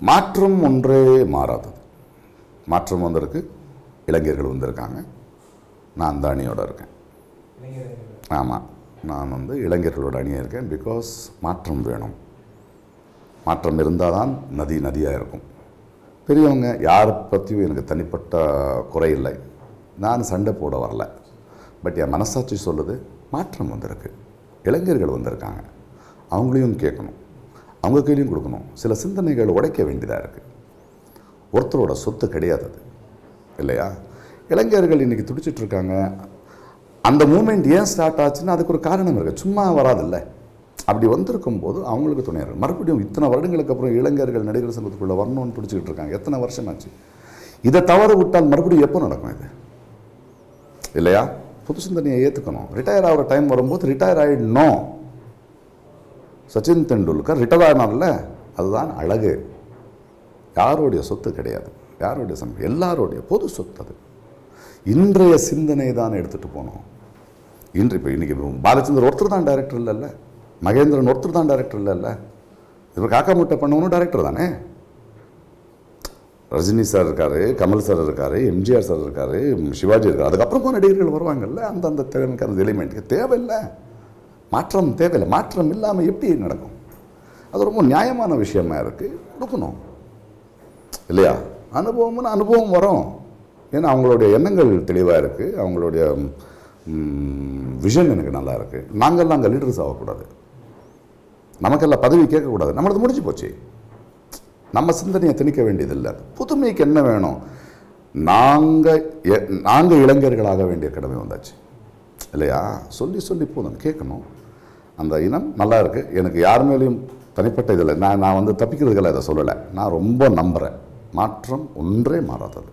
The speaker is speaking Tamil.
மாற்றம் ஒன்றே மாறாதது. மாற்றம் வந்திருக்கு. இளைஞர்கள் வந்திருக்காங்க. நான் அந்த அணியோடு இருக்கேன். ஆமாம் நான் வந்து இளைஞர்களோட அணியாக இருக்கேன். பிகாஸ் மாற்றம் வேணும். மாற்றம் இருந்தால் தான் நதி நதியாக இருக்கும். பெரியவங்க யாரை பற்றியும் எனக்கு தனிப்பட்ட குறை இல்லை. நான் சண்டை போட வரல. பட் என் மனசாட்சி சொல்லுது மாற்றம் வந்திருக்கு. இளைஞர்கள் வந்திருக்காங்க. அவங்களையும் கேட்கணும். அவங்க கையிலையும் கொடுக்கணும். சில சிந்தனைகள் உடைக்க வேண்டியதாக இருக்குது ஒருத்தரோட சொத்து கிடையாது அது இல்லையா? இளைஞர்கள் இன்றைக்கி துடிச்சிட்டு இருக்காங்க. அந்த மூமெண்ட் ஏன் ஸ்டார்ட் ஆச்சுன்னா அதுக்கு ஒரு காரணம் இருக்குது சும்மா வராதில்ல. அப்படி வந்திருக்கும் போது அவங்களுக்கு துணையர்கள் மறுபடியும் இத்தனை வருடங்களுக்கு அப்புறம் இளைஞர்கள் நடிகர் சங்கத்துக்குள்ளே வரணும்னு துடிச்சிக்கிட்டு இருக்காங்க. எத்தனை வருஷமாச்சு? இதை தவறு விட்டால் மறுபடியும் எப்போ நடக்கும் இது? இல்லையா? புது சிந்தனையை ஏற்றுக்கணும் ரிட்டையர் ஆகிற டைம் வரும்போது ரிட்டையர் ஆகிடணும் சச்சின் தெண்டுல்கர் ரிட்டையர் ஆனார்ல அதுதான் அழகு. யாருடைய சொத்து கிடையாது. யாருடைய சம் எல்லாருடைய பொது சொத்து அது. இன்றைய சிந்தனை தான் எடுத்துகிட்டு போனோம். இன்று இப்போ இன்றைக்கி பாலச்சந்தர் ஒருத்தர் தான் டைரக்டர் இல்லைல்ல. மகேந்திரன் ஒருத்தர் தான் டைரக்டர் இல்லைல்ல. இப்போ காக்கா முட்டை பண்ணவனும் டைரக்டர் தானே? ரஜினி சார் இருக்கார் கமல் சார் இருக்கார் எம்ஜிஆர் சார் இருக்கார் சிவாஜி இருக்கார். அதுக்கப்புறமா நடிகர்கள் வருவாங்கல்ல. அந்த அந்த திறனுக்கு அந்த எலிமெண்ட்டுக்கு தேவையில்லை. மாற்றம் தேவையில்லை. மாற்றம் இல்லாமல் எப்படி நடக்கும்? அது ரொம்ப நியாயமான விஷயமா இருக்குது கொடுக்கணும். இல்லையா? அனுபவம்னு அனுபவம் வரும். ஏன்னா அவங்களுடைய எண்ணங்கள் தெளிவாக இருக்குது அவங்களுடைய விஷன் எனக்கு நல்லா இருக்குது நாங்கள்லாம் அங்கே லீடர்ஸ் ஆகக்கூடாது. நமக்கெல்லாம் பதவி கேட்கக்கூடாது. நம்மளது முடிஞ்சு போச்சு. நம்ம சிந்தனையை திணிக்க வேண்டியதில்லை. புதுமைக்கு என்ன வேணும்? நாங்கள் நாங்கள் இளைஞர்களாக வேண்டிய கடமை வந்தாச்சு. இல்லையா? சொல்லி சொல்லி போதும். கேட்கணும். அந்த இனம் நல்லா இருக்குது எனக்கு யார் மேலேயும் தனிப்பட்ட இதில் நான் நான் வந்து தப்பிக்கிறதுக்கெல்லாம் இதை சொல்லலை. நான் ரொம்ப நம்புகிறேன் மாற்றம் ஒன்றே மாறாதது.